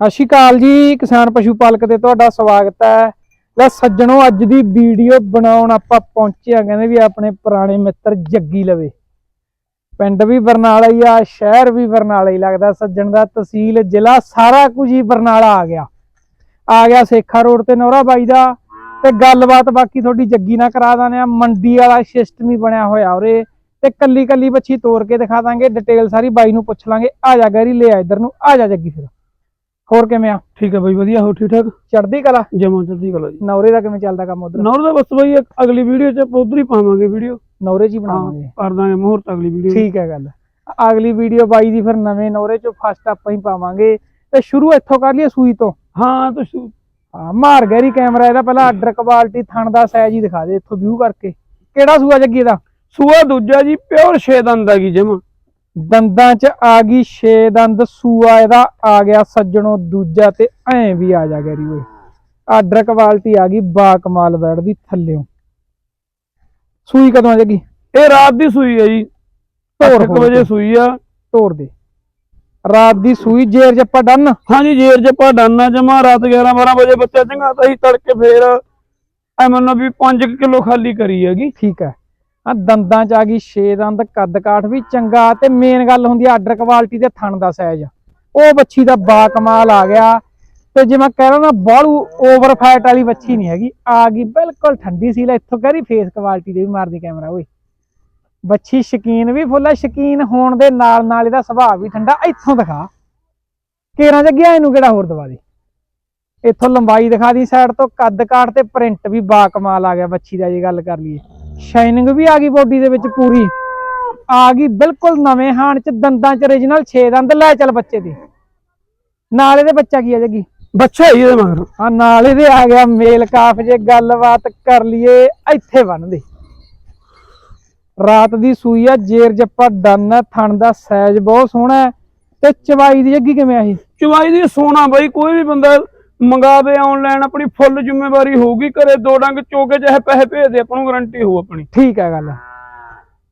ਸਤਿ ਸ਼੍ਰੀ ਅਕਾਲ ਜੀ, ਕਿਸਾਨ ਪਸ਼ੂ ਪਾਲਕ ਤੇ ਤੁਹਾਡਾ ਸਵਾਗਤ ਹੈ। ਲੈ ਸੱਜਣੋ, ਅੱਜ ਦੀ ਵੀਡੀਓ ਬਣਾਉਣ ਆਪਾਂ ਪਹੁੰਚੇ ਆ ਕਹਿੰਦੇ ਵੀ ਆਪਣੇ ਪੁਰਾਣੇ ਮਿੱਤਰ ਜੱਗੀ ਲਵੇ। ਪਿੰਡ ਵੀ ਬਰਨਾਲਾ ਹੀ ਆ, ਸ਼ਹਿਰ ਵੀ ਬਰਨਾਲਾ ਹੀ ਲੱਗਦਾ। ਸੱਜਣ ਦਾ ਤਹਿਸੀਲ, ਜ਼ਿਲ੍ਹਾ ਸਾਰਾ ਕੁਝ ਹੀ ਬਰਨਾਲਾ ਆ ਗਿਆ। ਆ ਗਿਆ ਸੇਖਾ ਰੋਡ ਤੇ ਨੌਰਾ ਬਾਈ ਦਾ। ਤੇ ਗੱਲਬਾਤ ਬਾਕੀ ਤੁਹਾਡੀ ਜੱਗੀ ਨਾਲ ਕਰਾ ਦਾਨੇ ਆ ਮੰਡੀ ਵਾਲਾ ਸਿਸਟਮ ਹੀ ਬਣਿਆ ਹੋਇਆ ਉਰੇ। ਤੇ ਕੱਲੀ ਕੱਲੀ ਬੱਚੀ ਤੋੜ ਕੇ ਦਿਖਾ ਦਾਂਗੇ। ਡਿਟੇਲ ਸਾਰੀ ਬਾਈ ਨੂੰ ਪੁੱਛ ਲਾਂਗੇ। ਆ ਜਾ ਗੈਰੀ, ਲੈ ਆ ਇੱਧਰ ਨੂੰ। ਆ ਜਾ ਜੱਗੀ ਫਿਰ। ਹੋਰ ਕਿਵੇਂ ਆ? ਠੀਕ ਹੈ ਬਾਈ ਵਧੀਆ ਹੋ ਠੀਕ ਠਾਕ ਚੜ੍ਹਦੀ ਕਲਾ? ਜਮਾ ਚੜਦੀ ਕਲਾ ਜੀ। ਨੌਰੇ ਦਾ ਕਿਵੇਂ ਚੱਲਦਾ ਕੰਮ ਉਧਰ? ਨੌਰ ਦਾ ਬਸ ਬਾਈ ਅਗਲੀ ਵੀਡੀਓ ਚ ਆਪਾਂ ਉਧਰ ਹੀ ਪਾਵਾਂਗੇ ਵੀਡੀਓ। ਨੌਰੇ 'ਚ ਹੀ ਬਣਾਵਾਂਗੇ। ਕਰ ਦਾਂਗੇ ਮੁਹੂਰਤ ਅਗਲੀ ਵੀਡੀਓ ਠੀਕ ਹੈ ਗੱਲ। ਅਗਲੀ ਵੀਡੀਓ ਬਾਈ ਦੀ ਫਿਰ ਨਵੇਂ ਨੌਰੇ 'ਚੋਂ ਫਸਟ ਆਪਾਂ ਹੀ ਪਾਵਾਂਗੇ। ਤੇ ਸ਼ੁਰੂ ਇੱਥੋਂ ਕਰ ਲਈਏ ਸੂਈ ਤੋਂ? ਹਾਂ ਤੁਸੀਂ ਹਾਂ ਮਾਰ ਗੈਰੀ ਕੈਮਰਾ ਇਹਦਾ। ਪਹਿਲਾਂ ਆਰਡਰ ਕੁਆਲਿਟੀ ਥਣ ਦਾ ਸਾਈਜ਼ ਹੀ ਦਿਖਾ ਦੇ ਇੱਥੋਂ ਵਿਊ ਕਰਕੇ। ਕਿਹੜਾ ਸੂਆ ਜੱਗੀ ਇਹਦਾ? ਸੂਆ ਦੂਜਾ ਜੀ ਪਿਓਰ ਛੇ ਦੰਦ ਹੈਗੀ ਜਮਾ। ਦੰਦਾਂ 'ਚ ਆ ਗਈ 6 ਦੰਦ ਸੂਆ ਇਹਦਾ ਆ ਗਿਆ ਸੱਜਣੋ ਦੂਜਾ ਤੇ ਐਂ ਵੀ ਆ ਜਾ ਗੈਰੀ ਓਏ। ਆਰਡਰ ਕੁਆਲਿਟੀ ਆ ਗਈ ਬਾ ਕਮਾਲ ਬੈਠ ਦੀ ਥੱਲਿਓਂ। ਸੂਈ ਕਦੋਂ ਆ ਜੱਗੀ ਇਹ ਰਾਤ ਦੀ ਸੂਈ ਹੈ ਜੀ। ਧੋਰ 8 ਵਜੇ ਸੂਈ ਆ। ਤੋੜ ਦੇ। ਰਾਤ ਦੀ ਸੂਈ ਜੇਰ ਜੱਪਾ ਡਨ? ਹਾਂਜੀ ਜੇਰ ਜੱਪਾ ਡਾਨਾ ਜਮਾ ਰਾਤ 11 12 ਵਜੇ ਬੱਚਾ ਚੰਗਾ ਤਾਂ ਹੀ ਤੜਕੇ ਫੇਰ ਐ ਮੰਨੋ ਵੀ 5 ਕਿਲੋ ਖਾਲੀ ਕਰੀ ਹੈਗੀ। ਠੀਕ ਹੈ। ਆ ਦੰਦਾਂ ਚ ਆ ਗਈ 6 ਦੰਦ, ਕੱਦ ਕਾਠ ਵੀ ਚੰਗਾ ਤੇ ਮੇਨ ਗੱਲ ਹੁੰਦੀ ਆ ਆਰਡਰ ਕੁਆਲਿਟੀ ਤੇ ਥਣ ਦਾ ਸਾਈਜ਼ ਉਹ ਬੱਚੀ ਦਾ ਬਾ ਕਮਾਲ ਆ ਗਿਆ ਤੇ ਜੇ ਮੈਂ ਕਹਿ ਰਹਾ ਨਾ ਬਾਹਲੂ ਓਵਰ ਫੈਟ ਵਾਲੀ ਬੱਚੀ ਨਹੀਂ ਹੈਗੀ, ਆ ਗਈ ਬਿਲਕੁਲ ਠੰਡੀ ਸੀ ਲੈ, ਇੱਥੋਂ ਕਰੀ ਫੇਸ ਕੁਆਲਿਟੀ ਦੇ ਵੀ ਮਾਰਦੀ ਕੈਮਰਾ ਓਏ। ਬੱਚੀ ਸ਼ਕੀਨ ਵੀ ਫੁੱਲਾ ਸ਼ਕੀਨ ਹੋਣ ਦੇ ਨਾਲ ਨਾਲ ਇਹਦਾ ਸੁਭਾਅ ਵੀ ਠੰਡਾ। ਇੱਥੋਂ ਦਿਖਾ। ਕੇਰਾਂ ਗਿਆ, ਇਹਨੂੰ ਕਿਹੜਾ ਹੋਰ ਦਵਾ ਦੇ। ਇੱਥੋਂ ਲੰਬਾਈ ਦਿਖਾ ਦੀ ਸਾਈਡ ਤੋਂ, ਕੱਦ ਕਾਠ ਤੇ ਪ੍ਰਿੰਟ ਵੀ ਬਾ ਕਮਾਲ ਆ ਗਿਆ ਬੱਚੀ ਦਾ ਜੇ ਗੱਲ ਕਰ ਲਈਏ। ਸ਼ਾਈਨਿੰਗ ਵੀ ਆ ਗਈ ਬੋਡੀ ਦੇ ਵਿੱਚ ਪੂਰੀ। ਆ ਗਈ ਬਿਲਕੁਲ ਨਵੇਂ ਹਾਣ ਚ ਦੰਦਾਂ ਚ origignal 6 ਦੰਦ। ਲੈ ਚੱਲ ਬੱਚੇ ਦੇ। ਨਾਲ ਇਹਦੇ ਬੱਚਾ ਕੀ ਆ ਜੱਗੀ? ਬੱਚਾ ਹੀ ਇਹਦੇ ਮਗਰ। ਆ ਨਾਲ ਇਹਦੇ ਆ ਗਿਆ ਮੇਲ ਕਾਫ। ਜੇ ਗੱਲਬਾਤ ਕਰ ਲਈਏ ਇੱਥੇ ਬੰਨਦੇ ਰਾਤ ਦੀ ਸੂਈ ਆ ਜੇਰ ਜੱਪਾ ਡਨ ਥਣ ਦਾ ਸਾਈਜ਼ ਬਹੁਤ ਸੋਹਣਾ ਹੈ। ਤੇ ਚਵਾਈ ਦੀ ਜੱਗੀ ਕਿਵੇਂ ਆਹੀ ਚਵਾਈ ਦੀ ਸੋਨਾ ਬਾਈ ਕੋਈ ਵੀ ਬੰਦਾ ਮੰਗਾਵੇ ਆਨਲਾਈਨ ਆਪਣੀ ਫੁੱਲ ਜ਼ਿੰਮੇਵਾਰੀ ਹੋਊਗੀ ਘਰੇ ਦੋ ਡੰਗ ਚੋਕੇ ਚਾਹੇ ਪੈਸੇ ਭੇਜ ਦੇ ਆਪਾਂ ਨੂੰ ਗਾਰੰਟੀ ਹੋਊ ਆਪਣੀ। ਠੀਕ ਹੈ ਗੱਲ।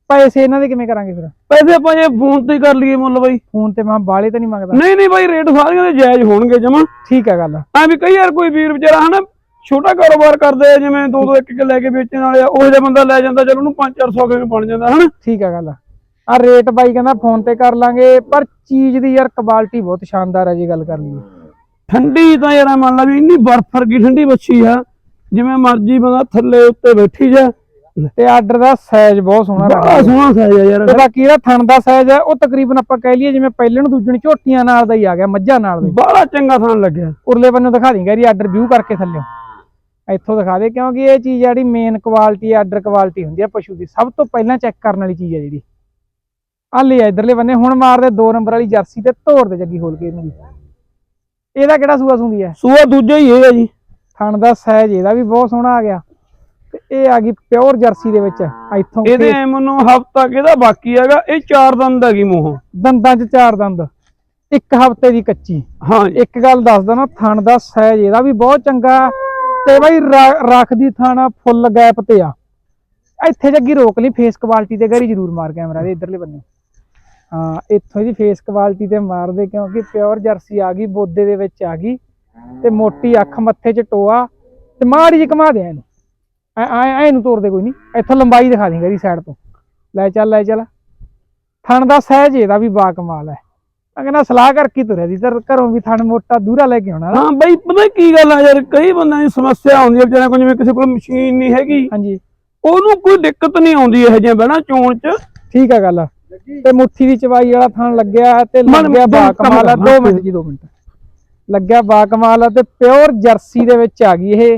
ਪੈਸੇ ਇਹਨਾਂ ਦੇ ਕਿਵੇਂ ਕਰਾਂਗੇ ਫਿਰ? ਪੈਸੇ ਆਪਾਂ ਜੇ ਫੋਨ ਤੇ ਹੀ ਕਰ ਲਈਏ ਮੁੱਲ ਬਾਈ। ਫੋਨ ਤੇ ਮੈਂ ਬਾਲੇ ਤਾਂ ਨਹੀਂ ਮੰਗਦਾ। ਨਹੀਂ ਨਹੀਂ ਬਾਈ ਰੇਟ ਸਾਰਿਆਂ ਦੇ ਜਾਇਜ਼ ਹੋਣਗੇ ਜਮਾ। ਠੀਕ ਹੈ ਗੱਲ। ਐ ਵੀ ਕਈ ਵਾਰ ਕੋਈ ਵੀਰ ਵਿਚਾਰਾ ਹਨਾ ਛੋਟਾ ਕਾਰੋਬਾਰ ਕਰਦੇ ਆ ਜਿਵੇਂ ਦੋ ਦੋ ਇੱਕ ਇੱਕ ਲੈ ਕੇ ਵੇਚਣ ਵਾਲੇ ਆ ਉਹ ਜਿਹਾ ਬੰਦਾ ਲੈ ਜਾਂਦਾ ਚਲ ਉਹਨੂੰ 5-400 ਕੇ ਬਣ ਜਾਂਦਾ ਹਨਾ। ਠੀਕ ਹੈ ਗੱਲ। ਆ ਰੇਟ ਬਾਈ ਕਹਿੰਦਾ ਫੋਨ ਤੇ ਕਰ ਲਾਂਗੇ ਪਰ ਚੀਜ਼ ਦੀ ਯਾਰ ਕੁਆਲਿਟੀ ਬਹੁਤ ਸ਼ਾਨਦਾਰ ਹੈ ਜੀ ਗੱਲ ਕਰ ਲਈਏ ਠੰਡੀ ਤਾਂ ਯਾਰ ਮੰਨ ਲਾ ਵੀ ਇੰਨੀ ਬਰਫ਼ ਵਰਗੀ ਠੰਡੀ ਬੱਚੀ ਆ ਜਿਵੇਂ ਮਰਜ਼ੀ ਬੰਦਾ ਥੱਲੇ ਉੱਤੇ ਬੈਠੀ ਜਾ। ਤੇ ਆਰਡਰ ਦਾ ਸਾਈਜ਼ ਬਹੁਤ ਸੋਹਣਾ ਬੜਾ ਰੱਖਿਆ ਸੋਹਣਾ ਸਾਈਜ਼ ਆ ਯਾਰ। ਤੇ ਬਾਕੀ ਇਹਦਾ ਥਣ ਦਾ ਸਾਈਜ਼ ਹੈ ਉਹ ਤਕਰੀਬਨ ਆਪਾਂ ਕਹਿ ਲਈਏ ਜਿਵੇਂ ਪਹਿਲੇ ਨੂੰ ਦੂਜੇ ਨੂੰ ਝੋਟੀਆਂ ਨਾਲ ਦਾ ਹੀ ਆ ਗਿਆ ਮੱਝਾਂ ਨਾਲ ਦਾ ਹੀ। ਬੜਾ ਚੰਗਾ ਥਾਂ ਲੱਗਿਆ। ਉਰਲੇ ਬੰਨੇ ਦਿਖਾ ਦੇਂਗੇ ਜੀ ਆਰਡਰ ਵਿਊ ਕਰਕੇ ਥੱਲੇ। ਇੱਥੋਂ ਦਿਖਾ ਦੇ ਕਿਉਂਕਿ ਇਹ ਚੀਜ਼ ਜਿਹੜੀ ਮੇਨ ਕੁਆਲਿਟੀ ਆਰਡਰ ਕੁਆਲਿਟੀ ਹੁੰਦੀ ਆ ਪਸ਼ੂ ਦੀ। ਸਭ ਤੋਂ ਪਹਿਲਾਂ ਚੈੱਕ ਕਰਨ ਵਾਲੀ ਚੀਜ਼ ਹੈ ਜਿਹੜੀ। ਆ ਲੈ ਇਧਰਲੇ ਬੰਨੇ ਹੁਣ ਮਾਰਦੇ 2 ਨੰਬਰ ਵਾਲੀ ਜਰਸੀ ਤੇ ਧੋਰ ਦੇ ਜੱਗੀ ਖੋਲ ਕੇ ਇਹਨੂੰ। ਵੀ ਇਹਦਾ ਕਿਹੜਾ ਸੂਆ ਸੁੰਦੀ ਹੈ ਸੂਆ ਦੂਜਾ ਹੀ ਇਹ ਆ ਜੀ। ਥਣ ਦਾ ਸਾਈਜ਼ ਇਹਦਾ ਵੀ ਬਹੁਤ ਸੋਹਣਾ ਆ ਗਿਆ। ਤੇ ਇਹ ਆ ਗਈ ਪਿਓਰ ਜਰਸੀ ਦੇ ਵਿੱਚ ਇੱਥੋਂ ਇਹਦੇ ਫੇਰ ਐ ਮੈਨੂੰ ਹਫਤਾ ਕਿਹਦਾ ਬਾਕੀ ਹੈਗਾ ਇਹ ਚਾਰ ਦੰਦ ਹੈਗੀ ਮੂੰਹੋਂ। ਦੰਦਾਂ 'ਚ ਚਾਰ ਦੰਦ ਇੱਕ ਹਫ਼ਤੇ ਦੀ ਕੱਚੀ। ਹਾਂ ਇੱਕ ਗੱਲ ਦੱਸਦਾ ਨਾ ਥਣ ਦਾ ਸਾਈਜ਼ ਇਹਦਾ ਵੀ ਬਹੁਤ ਚੰਗਾ ਤੇ ਬਈ ਰਾ- ਰੱਖ ਦੀ ਥਣ ਫੁੱਲ ਗੈਪ ਤੇ ਆ। ਇੱਥੇ ਜੱਗੀ ਰੋਕ ਲਈ ਫੇਸ ਕੁਆਲਿਟੀ ਤੇ ਗਰੀ ਜ਼ਰੂਰ ਮਾਰ ਕੈਮਰਾ ਦੇ ਇਧਰਲੇ ਬੰਨੇ। ਹਾਂ ਇੱਥੋਂ ਦੀ ਫੇਸ ਕੁਆਲਿਟੀ ਤੇ ਮਾਰਦੇ ਕਿਉਂਕਿ ਪਿਓਰ ਜਰਸੀ ਆ ਗਈ ਬੋਦੇ ਦੇ ਵਿੱਚ ਆ ਗਈ ਤੇ ਮੋਟੀ ਅੱਖ ਮੱਥੇ 'ਚ ਟੋਆ ਤੇ ਮਾੜੀ ਜਿਹੀ ਘਮਾ ਦੇ ਇਹਨੂੰ। ਐ ਐ ਇਹਨੂੰ ਤੋੜ ਦੇ ਕੋਈ ਨਹੀਂ ਇੱਥੋਂ ਲੰਬਾਈ ਦਿਖਾ ਦੇ ਗਰੀ ਸਾਈਡ ਤੋਂ। ਲੈ ਚੱਲ ਲੈ ਚੱਲ। ਥਣ ਦਾ ਸਾਈਜ਼ ਇਹਦਾ ਵੀ ਬਾ ਕਮਾਲ ਹੈ ਕਹਿੰਦਾ ਸਲਾਹ ਕਰਕੇ ਤੁਰਿਆ ਦੀ ਤੇ ਘਰੋਂ ਵੀ ਥਣ ਮੋਟਾ ਦੂਰਾ ਲੈ ਕੇ ਆਉਣਾ ਹਾਂ ਬਈ ਪਤਾ ਕੀ ਗੱਲ ਆ ਯਾਰ ਕਈ ਬੰਦਿਆਂ ਦੀ ਸਮੱਸਿਆ ਆਉਂਦੀ ਹੈ ਵਿਚਾਰਿਆਂ ਕੋਲ ਜਿਵੇਂ ਕਿਸੇ ਕੋਲ ਮਸ਼ੀਨ ਨਹੀਂ ਹੈਗੀ। ਹਾਂਜੀ। ਉਹਨੂੰ ਕੋਈ ਦਿੱਕਤ ਨਹੀਂ ਆਉਂਦੀ ਇਹ ਜਿਹਾ ਬਹਿਣਾ ਚੋਣ ਚ। ਠੀਕ ਆ ਗੱਲ ਤੇ ਮੁੱਠੀ ਦੀ ਚਵਾਈ ਵਾਲਾ ਥਣ ਲੱਗਿਆ ਤੇ ਲੱਗਿਆ ਬਾ ਕਮਾਲ ਆ। ਕਰਨਾ 2 ਮਿੰਟ ਜੀ 2 ਮਿੰਟ। ਲੱਗਿਆ ਬਾ ਕਮਾਲ ਆ ਤੇ ਪਿਓਰ ਜਰਸੀ ਦੇ ਵਿੱਚ ਆ ਗਈ ਇਹ।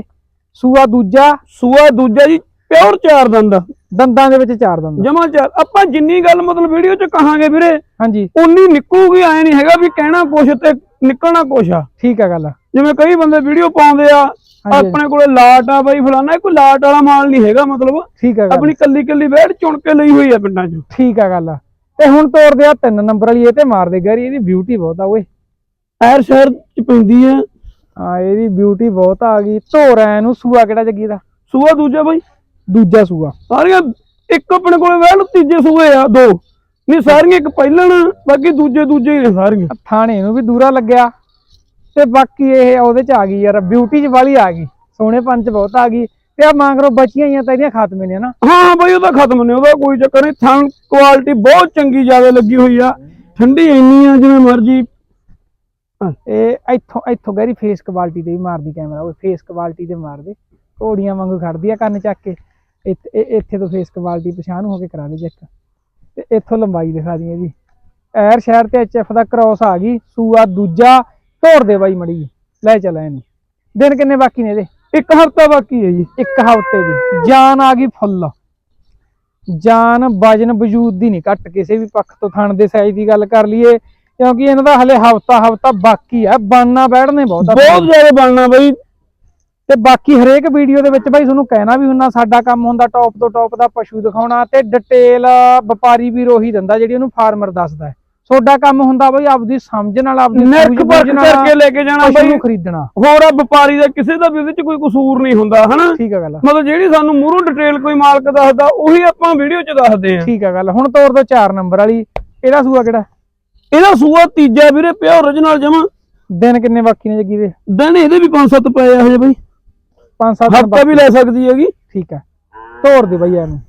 ਸੂਆ ਦੂਜਾ। ਸੂਆ ਦੂਜਾ ਜੀ ਪਿਓਰ ਚਾਰ ਦੰਦ। ਦੰਦਾਂ ਦੇ ਵਿੱਚ ਚਾਰ ਦੰਦ। ਜਮਾ ਚਾਰ। ਆਪਾਂ ਜਿੰਨੀ ਗੱਲ ਮਤਲਬ ਵੀਡੀਓ ਚ ਕਹਾਂਗੇ ਵੀਰੇ ਹਾਂਜੀ। ਉਨੀ ਨਿਕਲੂਗੀ ਐ ਨਹੀਂ ਹੈਗਾ ਵੀ ਕਹਿਣਾ ਕੁਛ ਤੇ ਨਿਕਲਣਾ ਕੁਛ ਆ। ਠੀਕ ਆ ਗੱਲ ਜਿਵੇਂ ਕਈ ਬੰਦੇ ਵੀਡੀਓ ਪਾਉਂਦੇ ਆ। ਆਪਣੇ ਕੋਲੇ ਲਾਟ ਆ ਬਈ ਫਲਾਣਾ ਕੋਈ ਲਾਟ ਵਾਲਾ ਮਾਲ ਨਹੀਂ ਹੈਗਾ ਮਤਲਬ। ਠੀਕ ਆ ਆਪਣੀ ਕੱਲੀ ਕੱਲੀ ਵੇੜ ਚੁਣ ਕੇ ਲਈ ਹੋਈ ਆ ਪਿੰਡਾਂ 'ਚ। ਠੀਕ ਆ ਗੱਲ ਤੇ ਹੁਣ ਤੋਰਦੇ ਆ ਤਿੰਨ ਨੰਬਰ ਵਾਲੀ ਇਹ ਤੇ ਮਾਰਦੇ ਗਰੀ ਇਹਦੀ ਬਿਊਟੀ ਬਹੁਤ ਆ ਓਏ। ਐਰ ਸ਼ਹਿਰ 'ਚ ਪੈਂਦੀ ਆ। ਹਾਂ ਇਹਦੀ ਬਿਊਟੀ ਬਹੁਤ ਆ ਗਈ। ਧੋਰ ਨੂੰ ਸੂਆ ਕਿਹੜਾ ਜੱਗੀ ਦਾ? ਸੂਆ ਦੂਜਾ ਬਈ? ਦੂਜਾ ਸੂਆ। ਸਾਰੀਆਂ ਇੱਕ ਆਪਣੇ ਕੋਲੇ ਵੇੜ ਤੀਜੇ ਸੂਏ ਆ ਦੋ। ਨਹੀਂ ਸਾਰੀਆਂ ਇੱਕ ਪਹਿਲਣ ਬਾਕੀ ਦੂਜੇ ਦੂਜੇ ਹੀ ਨੇ ਸਾਰੀਆਂ ਥਾਣੇ ਨੂੰ ਵੀ ਦੂਰਾ ਲੱਗਿਆ। ਤੇ ਬਾਕੀ ਇਹ ਉਹਦੇ ਚ ਆ ਗਈ ਯਾਰ ਬਿਊਟੀ ਚ ਵਾਲੀ ਆ ਗਈ। ਸੋਹਣੇ ਪੰਚ ਬਹੁਤ ਆ ਗਈ। ਤੇ ਆ ਮੰਗਰੋ ਬਚੀਆਂ ਹੀ ਆ ਤਾਂ ਇਹਦੀਆਂ ਖਾਤਮੇ ਨੇ ਨਾ। ਹਾਂ ਬਈ ਉਹਦਾ ਖਤਮ ਨਹੀਂ ਉਹਦਾ ਕੋਈ ਚੱਕਰ ਨਹੀਂ। ਥਣ ਕੁਆਲਿਟੀ ਬਹੁਤ ਚੰਗੀ ਜ਼ਿਆਦਾ ਲੱਗੀ ਹੋਈ ਆ। ਠੰਡੀ ਇੰਨੀ ਆ ਜਿਵੇਂ ਮਰਜ਼ੀ। ਇਹ ਇੱਥੋਂ ਇੱਥੋਂ ਗੈਰੀ ਫੇਸ ਕੁਆਲਿਟੀ ਵੀ ਮਾਰਦੀ ਕੈਮਰਾ ਉਹ ਫੇਸ ਕੁਆਲਿਟੀ ਤੇ ਮਾਰਦੇ। ਘੋੜੀਆਂ ਵਾਂਗੂ ਖੜਦੀ ਆ ਕੰਨ ਚੱਕ ਕੇ। ਇੱਥੇ ਤੋਂ ਫੇਸ ਕੁਆਲਿਟੀ ਪਛਾਣ ਹੋ ਕੇ ਕਰਾ ਦੇ ਚੈੱਕ। ਤੇ ਇੱਥੋਂ ਲੰਬਾਈ ਦਿਖਾ ਦੀ ਇਹਦੀ ਐਰ ਸ਼ਹਿਰ ਤੇ ਐਚਐਫ ਦਾ ਕ੍ਰਾਸ ਆ ਗਈ ਸੂਆ ਦੂਜਾ ਤੋੜ ਦੇ ਬਾਈ ਮੜੀ। ਲੈ ਚੱਲ ਇਹਨੂੰ। ਦਿਨ ਕਿੰਨੇ ਬਾਕੀ ਨੇ ਇਹਦੇ? ਇੱਕ ਹਫ਼ਤਾ ਬਾਕੀ ਹੈ ਜੀ ਇੱਕ ਹਫ਼ਤੇ ਦੀ। ਜਾਨ ਆ ਗਈ ਫੁੱਲ। ਜਾਨ ਵਜਨ ਵਜੂਦ ਦੀ ਨਹੀਂ ਘੱਟ ਕਿਸੇ ਵੀ ਪੱਖ ਤੋਂ ਥਣ ਦੇ ਸਾਈਜ਼ ਦੀ ਗੱਲ ਕਰ ਲਈਏ ਕਿਉਂਕਿ ਇਹਨਾਂ ਦਾ ਹਲੇ ਹਫ਼ਤਾ ਹਫ਼ਤਾ ਬਾਕੀ ਆ। ਬਣਨਾ ਬੈਠਨੇ ਬਹੁਤ ਬਹੁਤ ਜ਼ਿਆਦਾ ਬਣਨਾ ਬਈ। ਤੇ ਬਾਕੀ ਹਰੇਕ ਵੀਡੀਓ ਦੇ ਵਿੱਚ ਭਾਈ ਤੁਹਾਨੂੰ ਕਹਿਣਾ ਵੀ ਹੁੰਨਾ ਸਾਡਾ ਕੰਮ ਹੁੰਦਾ ਟੌਪ ਤੋਂ ਟੌਪ ਦਾ ਪਸ਼ੂ ਦਿਖਾਉਣਾ ਤੇ ਡਿਟੇਲ ਵਪਾਰੀ ਵੀ ਰੋਹੀ ਦਿੰਦਾ ਜਿਹੜੀ ਉਹਨੂੰ ਫਾਰਮਰ ਦੱਸਦਾ ਹੈ। ਤੁਹਾਡਾ ਕੰਮ ਹੁੰਦਾ ਬਈ ਆਪਦੀ ਸਮਝ ਨਾਲ ਆਪਦੀ ਨਿਰਖ ਪਰਖ ਕਰਕੇ ਲੈ ਕੇ ਜਾਣਾ ਬਈ। ਨੂੰ ਖਰੀਦਣਾ। ਹੋਰ ਆ ਵਪਾਰੀ ਦਾ ਕਿਸੇ ਦਾ ਵੀ ਉਹਦੇ ਚ ਕੋਈ ਕਸੂਰ ਨਹੀਂ ਹੁੰਦਾ ਹਨਾ? ਠੀਕ ਆ ਗੱਲ ਮਤਲਬ ਜਿਹੜੀ ਸਾਨੂੰ ਮੂਹਰੋਂ ਡਿਟੇਲ ਕੋਈ ਮਾਲਕ ਦੱਸਦਾ ਉਹੀ ਆਪਾਂ ਵੀਡੀਓ 'ਚ ਦੱਸਦੇ ਆ। ਠੀਕ ਆ ਗੱਲ ਹੁਣ ਤੋਰ ਦੋ 4 ਨੰਬਰ ਵਾਲੀ ਇਹਦਾ ਸੂਆ ਕਿਹੜਾ? ਇਹਦਾ ਸੂਆ ਤੀਜਾ ਵੀਰੇ ਪਿਆ origignal ਜਮਾ। ਦਿਨ ਕਿੰਨੇ ਬਾਕੀ ਨੇ ਜੱਗੀ ਦੇ? ਦਿਨ ਇਹਦੇ ਵੀ 5-7 ਪਏ ਆ ਹਜੇ ਬਈ। 5-7 ਦਿਨ ਹਫਤਾ ਵੀ ਲੈ ਸਕਦੀ ਹੈਗੀ। ਠੀਕ ਹੈ ਤੋੜ ਦੇ ਬਈ ਇਹਨੂੰ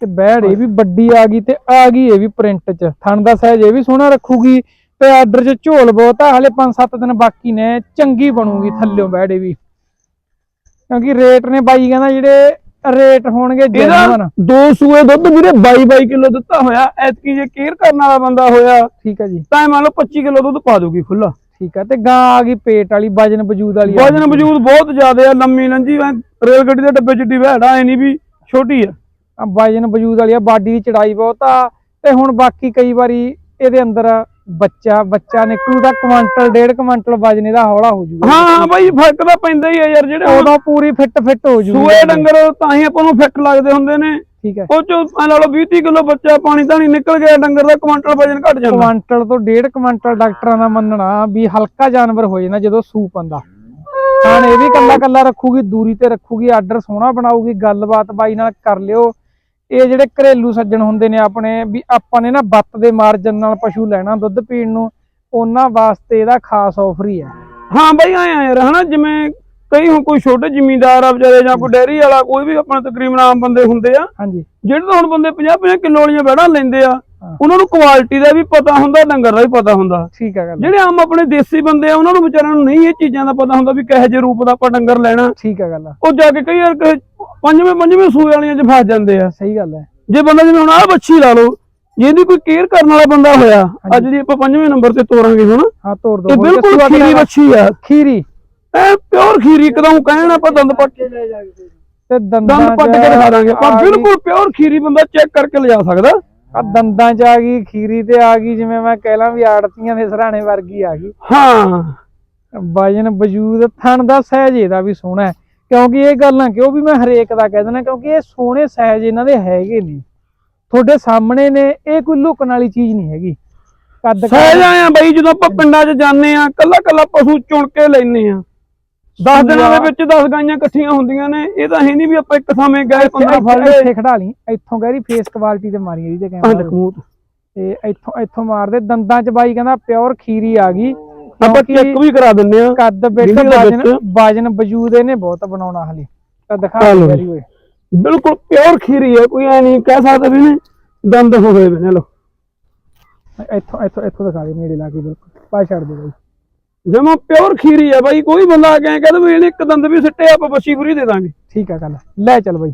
ਤੇ ਬੈੜ ਇਹ ਵੀ ਵੱਡੀ ਆ ਗਈ ਤੇ ਆ ਗਈ ਇਹ ਵੀ ਪ੍ਰਿੰਟ ਚ। ਥਣ ਦਾ ਸਾਈਜ਼ ਇਹ ਵੀ ਸੋਹਣਾ ਰੱਖੂਗੀ ਤੇ ਆਰਡਰ ਚ ਝੋਲ ਬਹੁਤ ਆ ਹਲੇ 5-7 ਦਿਨ ਬਾਕੀ ਨੇ ਚੰਗੀ ਬਣੂਗੀ ਥੱਲਿਓਂ ਬੈੜ ਇਹ ਵੀ। ਕਿਉਂਕਿ ਰੇਟ ਨੇ ਬਾਈ ਕਹਿੰਦਾ ਜਿਹੜੇ ਰੇਟ ਹੋਣਗੇ ਜੈਨੂਅਨ ਦੋ ਸੂਏ ਦੁੱਧ ਵੀਰੇ 22-22 ਕਿਲੋ ਦਿੱਤਾ ਹੋਇਆ ਐਤਕੀ ਜੇ ਕੇਅਰ ਕਰਨ ਵਾਲਾ ਬੰਦਾ ਹੋਇਆ ਠੀਕ ਹੈ ਜੀ। ਤਾਂ ਮੰਨ ਲਓ 25 ਕਿਲੋ ਦੁੱਧ ਪਾ ਦੂਗੀ ਖੁੱਲਾ ਠੀਕ ਹੈ ਤੇ ਗਾਂ ਆ ਗਈ ਪੇਟ ਵਾਲੀ ਵਜਨ ਵਜੂਦ ਵਾਲੀ ਆ ਵਜਨ। ਵਜੂਦ ਬਹੁਤ ਜ਼ਿਆਦਾ ਆ ਲੰਮੀ ਲੰਜੀ ਰੇਲ ਗੱਡੀ ਦੇ ਡੱਬੇ ਜਿੱਡੀ ਵਹਿੜਾ ਐ ਨਹੀਂ ਵੀ ਛੋਟੀ ਆ ਆ। ਵਜਨ ਵਜੂਦ ਵਾਲੀ ਆ ਬਾਡੀ ਦੀ ਚੜਾਈ ਬਹੁਤ ਆ। ਤੇ ਹੁਣ ਬਾਕੀ ਕਈ ਵਾਰੀ ਇਹਦੇ ਅੰਦਰ ਬੱਚਾ ਬੱਚਾ ਨਿਕਲੂ ਤਾਂ ਕੁਆਂਟਲ ਡੇਢ ਕੁਆਂਟਲ ਵਜਨ ਇਹਦਾ ਹੌਲਾ ਹੋ ਜਾਊਗਾ ਹਾਂ ਹਾਂ ਬਾਈ ਫ਼ਰਕ ਤਾਂ ਪੈਂਦਾ ਹੀ ਆ ਯਾਰ ਜਿਹੜੇ ਉਦੋਂ ਪੂਰੀ ਫਿੱਟ ਫਿੱਟ ਹੋ ਜੂਗੀ। ਸੂਏ ਡੰਗਰ ਤਾਂ ਹੀ ਆਪਾਂ ਨੂੰ ਫਿੱਟ ਲੱਗਦੇ ਹੁੰਦੇ ਨੇ। ਠੀਕ ਹੈ। ਉਹ ਚੋਂ ਲਾ ਲਓ 20 ਕਿਲੋ ਬੱਚਾ ਪਾਣੀ ਧਾਣੀ ਨਿਕਲ ਗਿਆ ਡੰਗਰ ਦਾ ਕੁਆਂਟਲ ਵਜਨ ਘਟ ਜਾਂਦਾ। ਕੁਆਂਟਲ ਤੋਂ ਡੇਢ ਕੁਆਂਟਲ ਡਾਕਟਰਾਂ ਦਾ ਮੰਨਣਾ ਵੀ ਹਲਕਾ ਜਾਨਵਰ ਹੋ ਜਾਣਾ ਜਦੋਂ ਸੂਪ ਆਂਦਾ ਹਾਂ ਇਹ ਵੀ ਕੱਲਾ ਕੱਲਾ ਰੱਖੂਗੀ ਦੂਰੀ ਤੇ ਰੱਖੂਗੀ ਆਰਡਰ ਸੋਹਣਾ ਬਣਾਊਗੀ ਗੱਲਬਾਤ ਬਾਈ ਨਾਲ ਕਰ ਲਿਓ। ਇਹ ਜਿਹੜੇ ਘਰੇਲੂ ਸੱਜਣ ਹੁੰਦੇ ਨੇ ਆਪਣੇ ਵੀ ਆਪਾਂ ਨੇ ਨਾ ਬੱਤ ਦੇ ਮਾਰਜਨ ਨਾਲ ਪਸ਼ੂ ਲੈਣਾ ਦੁੱਧ ਪੀਣ ਨੂੰ ਉਹਨਾਂ ਵਾਸਤੇ ਇਹਦਾ ਖਾਸ ਆਫਰ ਹੀ ਹੈ ਹਾਂ ਬਾਈ ਆਏ ਆ ਯਾਰ ਹਨਾ ਜਿਵੇਂ ਕਈ ਹੁਣ ਕੋਈ ਛੋਟੇ ਜ਼ਿਮੀਂਦਾਰ ਆ ਵਿਚਾਰੇ ਜਾਂ ਕੋਈ ਡੈਰੀ ਵਾਲਾ ਕੋਈ ਵੀ ਆਪਣਾ ਤਕਰੀਬਨ ਆਮ ਬੰਦੇ ਹੁੰਦੇ ਆ ਹਾਂਜੀ ਜਿਹੜੇ ਤਾਂ ਹੁਣ ਬੰਦੇ 50 50 ਕਿਲੋ ਵਾਲੀਆਂ ਬੈੜਾਂ ਲੈਂਦੇ ਆ। ਉਹਨਾਂ ਨੂੰ ਕੁਆਲਿਟੀ ਦਾ ਵੀ ਪਤਾ ਹੁੰਦਾ ਡੰਗਰ ਦਾ ਵੀ ਪਤਾ ਹੁੰਦਾ। ਠੀਕ ਹੈ ਗੱਲ। ਜਿਹੜੇ ਆਮ ਆਪਣੇ ਦੇਸੀ ਬੰਦੇ ਆ ਉਹਨਾਂ ਨੂੰ ਵਿਚਾਰਿਆਂ ਨੂੰ ਨਹੀਂ ਇਹ ਚੀਜ਼ਾਂ ਦਾ ਪਤਾ ਹੁੰਦਾ ਵੀ ਕਿਹੋ ਜਿਹੇ ਰੂਪ ਦਾ ਆਪਾਂ ਡੰਗਰ ਲੈਣਾ। ਠੀਕ ਹੈ ਗੱਲ ਉਹ ਜਾ ਕੇ ਕਈ ਵਾਰ ਪੰਜਵੇਂ ਪੰਜਵੇਂ ਸੂਏ ਵਾਲੀਆਂ 'ਚ ਫਸ ਜਾਂਦੇ ਆ। ਸਹੀ ਗੱਲ ਹੈ ਜੇ ਬੰਦਾ ਜਿਵੇਂ ਹੁਣ ਆਹ ਬੱਚੀ ਲਾ ਲਓ ਜੇ ਇਹਦੀ ਕੋਈ ਕੇਅਰ ਕਰਨ ਵਾਲਾ ਬੰਦਾ ਹੋਇਆ ਅੱਜ ਦੀ ਆਪਾਂ ਪੰਜਵੇਂ ਨੰਬਰ ਤੇ ਤੋਰਾਂਗੇ ਹੁਣ। ਹਾਂ ਤੋੜ ਦੋ। ਇਹ ਬਿਲਕੁਲ ਖੀਰੀ ਬੱਚੀ ਆ। ਖੀਰੀ। ਐ ਪਿਓਰ ਖੀਰੀ ਇੱਕਦਮ ਕਹਿਣ ਆਪਾਂ ਦੰਦ ਪੱਟ ਤੇ ਦੰਦਾਂ ਪੱਟ ਕੇ ਦਿਖਾ ਦਾਂਗੇ। ਆਪਾਂ ਬਿਲਕੁਲ ਪਿਓਰ ਖੀਰੀ ਬੰਦਾ ਚੈੱਕ ਕਰਕੇ ਲਿਜਾ ਸਕਦਾ। ਆ ਦੰਦਾਂ ਚ ਆ ਗਈ ਖੀਰੀ ਤੇ ਆ ਗਈ ਜਿਵੇਂ ਮੈਂ ਕਹਿ ਲਾਂ ਵੀ ਆੜਤੀਆਂ ਦੇ ਸਰਾਣੇ ਵਰਗੀ ਆ ਗਈ। ਹਾਂ। ਵਜਨ ਵਜੂਦ ਥਣ ਦਾ ਸਹਿਜ ਇਹਦਾ ਵੀ ਸੋਹਣਾ ਕਿਉਂਕਿ ਇਹ ਗੱਲ ਨਾ ਕਿਉਂ ਵੀ ਮੈਂ ਹਰੇਕ ਦਾ ਕਹਿ ਦਿੰਦਾ ਕਿਉਂਕਿ ਇਹ ਸੋਹਣੇ ਸਹਿਜ ਇਹਨਾਂ ਦੇ ਹੈਗੇ ਨੇ। ਤੁਹਾਡੇ ਸਾਹਮਣੇ ਨੇ ਇਹ ਕੋਈ ਲੁਕਣ ਵਾਲੀ ਚੀਜ਼ ਨਹੀਂ ਹੈਗੀ। ਕੱਦ ਸਹਿਜ ਆਇਆ ਬਈ ਜਦੋਂ ਆਪਾਂ ਪਿੰਡਾਂ 'ਚ ਜਾਂਦੇ ਆ ਕੱਲਾ ਕੱਲਾ ਪਸ਼ੂ ਚੁਣ ਕੇ ਲੈਨੇ ਆ। 10 ਦਿਨਾਂ ਦੇ ਵਿੱਚ 10 ਗਾਈਆਂ ਇਕੱਠੀਆਂ ਹੁੰਦੀਆਂ ਨੇ। ਇਹ ਤਾਂ ਹੈ ਨਹੀਂ ਵੀ ਆਪਾਂ ਇੱਕ ਥਾਵੇਂ ਗਏ 15 ਫੜ ਇੱਥੇ ਲਏ। ਇੱਥੇ ਖੜਾ ਲਈ ਇੱਥੋਂ ਗਹਿਰੀ ਫੇਸ ਕੁਆਲਿਟੀ ਤੇ ਮਾਰੀ ਇਹਦੀ ਕੈਮਰਾ ਤੋਂ। ਇੱਥੋਂ ਇੱਥੋਂ ਮਾਰਦੇ ਦੰਦਾਂ ਚ ਬਾਈ ਕਹਿੰਦਾ ਪਿਓਰ ਖੀਰੀ ਆ ਗਈ। ਆਪਾਂ ਚੈੱਕ ਵੀ ਕਰਾ ਦਿੰਨੇ ਆ ਕੱਦ ਬੇਟਾ ਵਿੱਚ। ਵਜਨ ਵਜੂਦ ਇਹਨੇ ਬਹੁਤ ਬਣਾਉਣਾ ਹਲੇ। ਤਾਂ ਦਿਖਾ ਕਰੀ ਓਏ ਬਿਲਕੁਲ ਪਿਓਰ ਖੀਰੀ ਹੈ। ਕੋਈ ਐ ਨਹੀਂ ਕਹਿ ਸਕਦਾ ਵੀ ਨੇ ਦੰਦ ਹੋਵੇ ਵੀ ਨੇ। ਲੋ ਇੱਥੋਂ ਇੱਥੋਂ ਇੱਥੋਂ ਦਿਖਾ ਦੇ ਨੇੜੇ ਲਾ ਕੇ ਬਿਲਕੁਲ। ਪਾ ਛੱਡ ਦੇ ਬਾਈ। ਜਮਾ ਪਿਓਰ ਖੀਰੀ ਹੈ ਬਾਈ ਕੋਈ ਬੰਦਾ ਆ ਕੇ ਕਹਿੰਦਾ ਵੀ ਇਹਨੇ ਇੱਕ ਦੰਦ ਵੀ ਸਿੱਟੇ ਆਪਾਂ ਬੱਚੀ ਪੂਰੀ ਦੇ ਦਾਂਗੇ। ਠੀਕ ਆ ਗੱਲ। ਲੈ ਚੱਲ ਬਾਈ।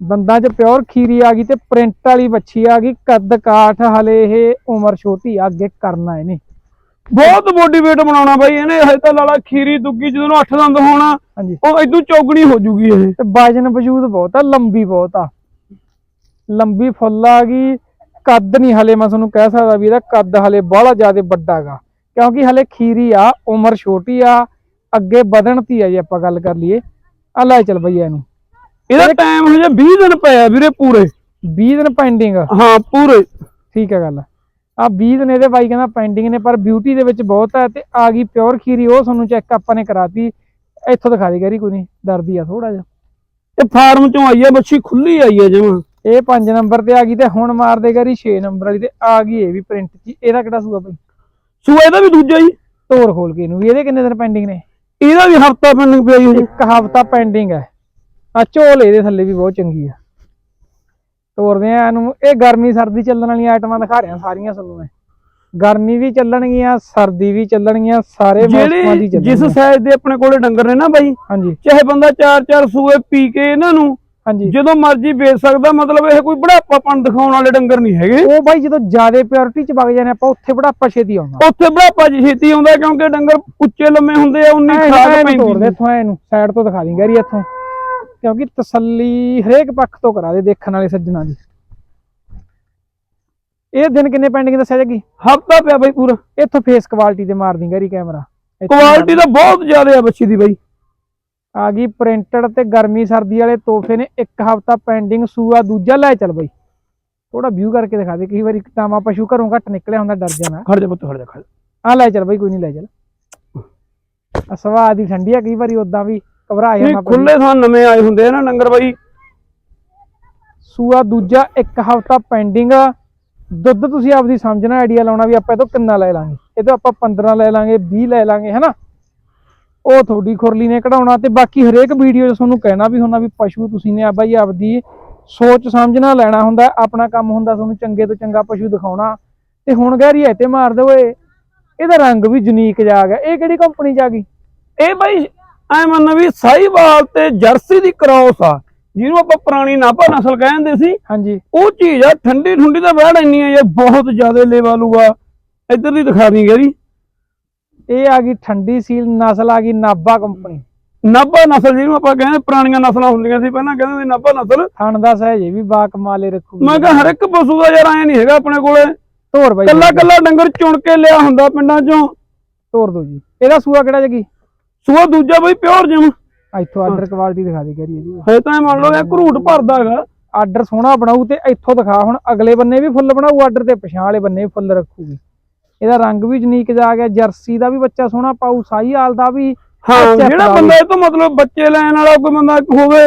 ਦੰਦਾਂ 'ਚ ਪਿਓਰ ਖੀਰੀ ਆ ਗਈ ਤੇ ਪ੍ਰਿੰਟ ਵਾਲੀ ਬੱਚੀ ਆ ਗਈ ਕੱਦ ਕਾਠ ਹਲੇ ਇਹ ਉਮਰ ਛੋਟੀ ਆ, ਅੱਗੇ ਕਰਨਾ ਇਹਨੇ। ਬਹੁਤ ਬੋਡੀ weight ਬਣਾਉਣਾ ਬਾਈ ਇਹਨੇ ਹਜੇ ਤਾਂ ਲਾਲਾ ਖੀਰੀ ਦੁੱਗੀ ਜਦੋਂ ਨੂੰ ਅੱਠ ਦੰਦ ਹੋਣਾ ਹਾਂਜੀ। ਉਹ ਇਦੋਂ ਚੌਗਣੀ ਹੋ ਜੂਗੀ ਇਹ। ਤੇ ਵਜਨ ਵਜੂਦ ਬਹੁਤ ਆ ਲੰਬੀ ਬਹੁਤ ਆ। ਲੰਬੀ ਫੁੱਲ ਆ ਗਈ ਕੱਦ ਨਹੀਂ ਹਲੇ ਮੈਂ ਤੁਹਾਨੂੰ ਕਹਿ ਸਕਦਾ ਵੀ ਇਹਦਾ ਕੱਦ ਹਲੇ ਬਾਹਲਾ ਜ਼ਿਆਦਾ ਵੱਡਾ ਹੈਗਾ ਕਿਉਂਕਿ ਹਲੇ ਖੀਰੀ ਆ ਉਮਰ ਛੋਟੀ ਆ ਅੱਗੇ ਵਧਣ ਤੀ ਆ ਜੇ ਆਪਾਂ ਗੱਲ ਕਰ ਲਈਏ। ਆ ਲੈ ਚੱਲ ਬਈ ਇਹਨੂੰ। ਇਹਦਾ ਟਾਈਮ ਹਜੇ 20 ਦਿਨ ਪਿਆ ਵੀਰੇ ਪੂਰੇ। 20 ਦਿਨ ਪੈਂਡਿੰਗ ਹਾਂ ਪੂਰੇ। ਠੀਕ ਹੈ ਗੱਲ। ਆ 20 ਦਿਨ ਇਹਦੇ ਬਾਈ ਕਹਿੰਦਾ ਪੈਂਡਿੰਗ ਨੇ ਪਰ ਬਿਊਟੀ ਦੇ ਵਿੱਚ ਬਹੁਤ ਹੈ ਤੇ ਆ ਗਈ ਪਿਓਰ ਖੀਰੀ ਉਹ ਤੁਹਾਨੂੰ ਚੈੱਕ ਆਪਾਂ ਨੇ ਕਰਾਤੀ। ਇੱਥੋਂ ਦਿਖਾ ਦੇ ਗਰੀ ਕੋਈ ਨਹੀਂ ਡਰਦੀ ਆ ਥੋੜਾ ਜਿਹਾ। ਇਹ ਫਾਰਮ ਚੋਂ ਆਈ ਹੈ ਬੱਚੀ ਖੁੱਲੀ ਆਈ ਹੈ ਜਮਾ। ਇਹ 5 ਨੰਬਰ ਤੇ ਆ ਗਈ ਤੇ ਹੁਣ ਮਾਰ ਦੇ ਗਰੀ 6 ਨੰਬਰ ਵਾਲੀ ਤੇ ਆ ਗਈ ਇਹ ਵੀ ਪ੍ਰਿੰਟ ਚ। ਇਹਦਾ ਕਿਹੜਾ ਸੂਆ ਬਈ? ਸੂਆ ਇਹਦਾ ਵੀ ਦੂਜਾ ਹੀ। ਤੋਰ ਖੋਲ ਕੇ ਇਹਨੂੰ ਵੀ। ਇਹਦੇ ਕਿੰਨੇ ਦਿਨ ਪੈਂਡਿੰਗ ਨੇ? ਇਹਦਾ ਵੀ ਹਫਤਾ ਪੈਂਡਿੰਗ ਪਿਆ ਜੀ ਇੱਕ ਹਫਤਾ ਪੈਂਡਿੰਗ ਹੈ। ਆ ਝੋਲ ਇਹਦੇ ਥੱਲੇ ਵੀ ਬਹੁਤ ਚੰਗੀ ਆ। ਤੋਰਦੇ ਆ ਇਹਨੂੰ। ਇਹ ਗਰਮੀ ਸਰਦੀ ਚੱਲਣ ਵਾਲੀਆਂ ਆਈਟਮਾਂ ਦਿਖਾ ਰਿਹਾ ਸਾਰੀਆਂ ਤੁਹਾਨੂੰ ਮੈਂ। ਗਰਮੀ ਵੀ ਚੱਲਣਗੀਆਂ ਸਰਦੀ ਵੀ ਚੱਲਣਗੀਆਂ ਸਾਰੇ ਮੌਸਮਾਂ ਦੀ ਜਿਹੜੇ ਜਿਸ ਚੱਲਣਗੀਆਂ ਸਾਈਜ਼ ਦੇ ਆਪਣੇ ਕੋਲੇ ਡੰਗਰ ਨੇ ਨਾ ਬਾਈ ਹਾਂਜੀ। ਚਾਹੇ ਬੰਦਾ ਚਾਰ ਚਾਰ ਸੂਏ ਪੀ ਕੇ ਇਹਨਾਂ ਨੂੰ ਹਾਂਜੀ। ਜਦੋਂ ਮਰਜ਼ੀ ਵੇਚ ਸਕਦਾ ਮਤਲਬ ਇਹ ਕੋਈ ਬੁਢਾਪਾਪਣ ਦਿਖਾਉਣ ਵਾਲੇ ਡੰਗਰ ਨਹੀਂ ਹੈਗੇ। ਉਹ ਬਾਈ ਜਦੋਂ ਜ਼ਿਆਦਾ ਪਿਓਰਿਟੀ ਚ ਵਗ ਜਾਂਦੇ ਆਪਾਂ ਉੱਥੇ ਬੜਾ ਛੇਤੀ ਆਉਂਦਾ। ਉੱਥੇ ਬੁਢਾਪਾ ਜੀ ਛੇਤੀ ਆਉਂਦਾ ਕਿਉਂਕਿ ਡੰਗਰ ਉੱਚੇ ਲੰਮੇ ਹੁੰਦੇ ਆ ਉਨੀ ਨੀ ਪੈਂਦੀ ਇੱਥੋਂ ਐ ਨੂੰ ਸਾਈਡ ਤੋਂ ਦਿਖਾ ਦਿੰਗਾ ਰੀ ਇੱਥੋਂ। ਕਿਉਂਕਿ ਤਸੱਲੀ ਹਰੇਕ ਪੱਖ ਤੋਂ ਕਰਾ ਦੇ ਦੇਖਣ ਵਾਲੇ ਸੱਜਣਾ ਦੀ ਇਹ ਦਿਨ ਕਿੰਨੇ ਪੈਂਡਿੰਗ ਦੱਸਿਆ ਜੱਗੀ ਹਫਤਾ ਪਿਆ ਬਾਈ ਪੂਰਾ। ਇੱਥੋਂ ਫੇਸ ਕੁਆਲਿਟੀ ਤੇ ਮਾਰ ਦਿੰਗਾ ਰੀ ਕੈਮਰਾ ਕੁਆਲਿਟੀ ਤਾਂ ਬਹੁਤ ਜ਼ਿਆਦਾ ਆ ਬੱਚੀ ਦੀ ਬਾਈ। ਆ ਗਈ ਪ੍ਰਿੰਟਡ ਤੇ ਗਰਮੀ ਸਰਦੀ ਵਾਲੇ ਤੋਹਫੇ ਨੇ ਇੱਕ ਹਫਤਾ ਪੈਂਡਿੰਗ ਸੂਆ ਦੂਜਾ ਲੈ ਚੱਲ ਬਈ। ਥੋੜਾ ਵਿਊ ਕਰਕੇ ਦਿਖਾ ਦੇ ਕਈ ਵਾਰੀ ਤਾਮਾ ਪਸ਼ੂ ਘਰੋਂ ਘੱਟ ਨਿਕਲਿਆ ਹੁੰਦਾ ਡਰ ਜਾਣਾ ਖੜ ਜਾ ਪੁੱਤ ਖੜ ਜਾ ਖੜ। ਆ ਲੈ ਚੱਲ ਬਈ ਕੋਈ ਨਹੀਂ ਲੈ ਚੱਲ। ਆ ਸਵਾਦ ਦੀ ਠੰਡੀ ਆ ਕਈ ਵਾਰੀ ਉਦਾਂ ਵੀ ਘਬਰਾ ਪਸ਼ੂ। ਖੁੱਲੇ ਥਾਂ ਨਵੇਂ ਆਏ ਹੁੰਦੇ ਆ ਨਾ ਡੰਗਰ ਬਾਈ। ਸੂਆ ਦੂਜਾ ਇੱਕ ਹਫਤਾ ਪੈਂਡਿੰਗ ਦੁੱਧ ਤੁਸੀਂ ਆਪਦੀ ਸਮਝਣਾ ਆਈਡੀਆ ਲਾਉਣਾ ਵੀ ਆਪਾਂ ਇਹ ਤੋਂ ਕਿੰਨਾ ਲੈ ਲਾਂਗੇ। ਇਹ ਤੋਂ ਆਪਾਂ 15 ਲੈ ਲਾਂਗੇ 20 ਲੈ ਲਾਂਗੇ ਹੈਨਾ? ਉਹ ਤੁਹਾਡੀ ਖੁਰਲੀ ਨੇ ਕਢਾਉਣਾ ਤੇ ਬਾਕੀ ਹਰੇਕ ਵੀਡੀਓ 'ਚ ਤੁਹਾਨੂੰ ਕਹਿਣਾ ਵੀ ਹੁੰਦਾ ਵੀ ਪਸ਼ੂ ਤੁਸੀਂ ਨੇ ਆ ਬਾਈ ਆਪਦੀ ਸੋਚ ਸਮਝਣਾ ਲੈਣਾ ਹੁੰਦਾ ਆਪਣਾ ਕੰਮ ਹੁੰਦਾ ਤੁਹਾਨੂੰ ਚੰਗੇ ਤੋਂ ਚੰਗਾ ਪਸ਼ੂ ਦਿਖਾਉਣਾ। ਤੇ ਹੁਣ ਗਹਿਰੀ ਤੇ ਮਾਰ ਦੋ ਓਏ ਇਹਦਾ ਰੰਗ ਵੀ ਯੂਨੀਕ ਜਾ ਗਿਆ ਇਹ ਕਿਹੜੀ ਕੰਪਨੀ 'ਚ ਆ ਗਈ? ਇਹ ਬਾਈ ਐ ਮੰਨ ਵੀ ਸਾਈਵਾਲ ਤੇ ਜਰਸੀ ਦੀ ਕ੍ਰਾਸ ਆ ਜਿਹਨੂੰ ਆਪਾਂ ਪੁਰਾਣੀ ਨਾਭਾ ਨਸਲ ਕਹਿੰਦੇ ਸੀ। ਹਾਂਜੀ। ਉਹ ਚੀਜ਼ ਆ ਠੰਡੀ ਠੁੰਡੀ ਤਾਂ ਬੈਠ ਇੰਨੀ ਆ ਯਾਰ ਬਹੁਤ ਜ਼ਿਆਦਾ ਲੈਵਲ ਆ ਇੱਧਰ ਦੀ ਦਿਖਾ ਦੀ ਗਰੀ ਇਹ ਆ ਗਈ ਠੰਡੀ ਸੀਲ ਨਸਲ ਆ ਗਈ ਨਾਬਾ ਕੰਪਨੀ। ਨਾਭਾ ਨਸਲ ਜਿਹਨੂੰ ਆਪਾਂ ਕਹਿੰਦੇ ਪੁਰਾਣੀਆਂ ਨਸਲਾਂ ਹੁੰਦੀਆਂ ਸੀ ਪਹਿਲਾਂ ਕਹਿੰਦੇ ਸੀ ਨਾਭਾ ਨਸਲ। ਥਣ ਦਾ ਸਹਿਜ ਵੀ ਬਾ ਕਮਾਲੇ ਰੱਖੂਗੀ। ਮੈਂ ਕਿਹਾ ਹਰ ਇੱਕ ਪਸ਼ੂ ਦਾ ਯਾਰ ਐ ਨਹੀਂ ਹੈਗਾ ਆਪਣੇ ਕੋਲੇ। ਧੋਰ ਬਾਈ ਕੱਲਾ ਕੱਲਾ ਡੰਗਰ ਚੁਣ ਕੇ ਲਿਆ ਹੁੰਦਾ ਪਿੰਡਾਂ ਚੋਂ। ਧੋਰ ਦੋ ਜੀ। ਇਹਦਾ ਸੂਆ ਕਿਹੜਾ ਜਗੀ? ਸੂਆ ਦੂਜਾ ਬਈ ਪਿਓਰ ਜਿਮ ਇੱਥੋਂ ਆਰਡਰ ਕੁਆਲਿਟੀ ਦਿਖਾ ਦੇ ਕਰੀ ਇਹਦੀ ਹੈ ਤਾਂ ਮੰਨ ਲਓ ਇਹ ਘਰੂਟ ਭਰਦਾ ਹੈਗਾ। ਆਰਡਰ ਸੋਹਣਾ ਬਣਾਊ ਤੇ ਇੱਥੋਂ ਦਿਖਾ ਹੁਣ ਅਗਲੇ ਬੰਨੇ ਵੀ ਫੁੱਲ ਬਣਾਊ ਆਰਡਰ ਤੇ ਪਛਾਣ ਵਾਲੇ ਬੰਨੇ ਵੀ ਫੁੱਲ ਰੱਖੂਗੀ। ਇਹਦਾ ਰੰਗ ਵੀ ਯੂਨੀਕ ਜਾ ਗਿਆ ਜਰਸੀ ਦਾ ਵੀ ਬੱਚਾ ਸੋਹਣਾ ਪਾਊ ਸਾਈ ਹਾਲ ਦਾ ਵੀ ਹਾਂ ਜਿਹੜਾ ਬੰਦਾ ਇਹ ਤੋਂ ਮਤਲਬ ਬੱਚੇ ਲੈਣ ਵਾਲਾ ਕੋਈ ਬੰਦਾ ਹੋਵੇ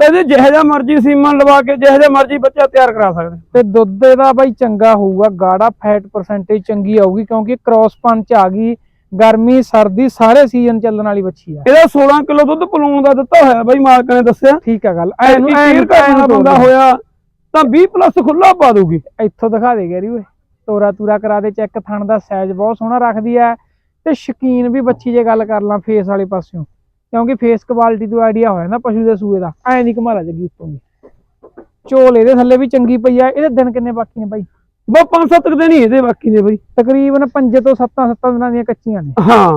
ਤਾਂ ਇਹਦੇ ਜਿਹੋ ਜਿਹਾ ਮਰਜ਼ੀ ਸੀਮਨ ਲਵਾ ਕੇ ਜਿਹੋ ਜਿਹਾ ਮਰਜ਼ੀ ਬੱਚਾ ਤਿਆਰ ਕਰਾ ਸਕਦੇ। ਤੇ ਦੁੱਧ ਇਹਦਾ ਬਾਈ ਚੰਗਾ ਹੋਊਗਾ ਗਾੜਾ ਫੈਟ ਪਰਸੈਂਟੇਜ ਚੰਗੀ ਆਊਗੀ ਕਿਉਂਕਿ ਕ੍ਰਾਸ ਪੰਚ ਆ ਗਈ ਗਰਮੀ ਸਰਦੀ ਸਾਰੇ ਸੀਜ਼ਨ ਚੱਲਣ ਵਾਲੀ ਬੱਚੀ ਆ। ਇਹਦਾ 16 ਕਿਲੋ ਦੁੱਧ ਪਲੂਣ ਦਾ ਦਿੱਤਾ ਹੋਇਆ ਬਾਈ ਮਾਲਕ ਨੇ ਦੱਸਿਆ। ਠੀਕ ਆ ਗੱਲ ਐ ਐਨੂੰ ਕਰਨਾ ਬੰਦਾ ਹੋਇਆ ਤਾਂ 20 ਪਲੱਸ ਖੁੱਲਾ ਪਾ ਦੂਗੀ ਇੱਥੋਂ ਦਿਖਾ ਦੇ ਗੈਰੀ ਓਏ। ਤੋਰਾ ਤੂਰਾ ਕਰਾ ਦੇ ਚੈੱਕ ਥਣ ਦਾ ਸਾਈਜ਼ ਬਹੁਤ ਸੋਹਣਾ ਰੱਖਦੀ ਐ ਤੇ ਸ਼ਕੀਨ ਵੀ ਬੱਚੀ ਜੇ ਗੱਲ ਕਰ ਲਾਂ ਫੇਸ ਵਾਲੇ ਪਾਸਿਓਂ ਕਿਉਂਕਿ ਫੇਸ ਕੁਆਲਿਟੀ ਤੋਂ ਆਈਡੀਆ ਹੋਇਆ ਨਾ ਪਸ਼ੂ ਦੇ ਸੂਏ ਦਾ ਐ ਨਹੀਂ ਘਮਾਰਾ ਜਗੀ ਉੱਤੋਂ ਦੀ ਝੋਲ ਇਹਦੇ ਥੱਲੇ ਵੀ ਚੰਗੀ ਪਈ ਆ ਇਹਦੇ ਦਿਨ ਕਿੰਨੇ ਬਾਕੀ ਨੇ ਬਾਈ? ਬਸ 5-7 ਦਿਨ ਹੀ ਇਹਦੇ ਬਾਕੀ ਨੇ ਬਾਈ। ਤਕਰੀਬਨ 5 ਤੋਂ 7-7 ਦਿਨਾਂ ਦੀਆਂ ਕੱਚੀਆਂ ਨੇ। ਹਾਂ।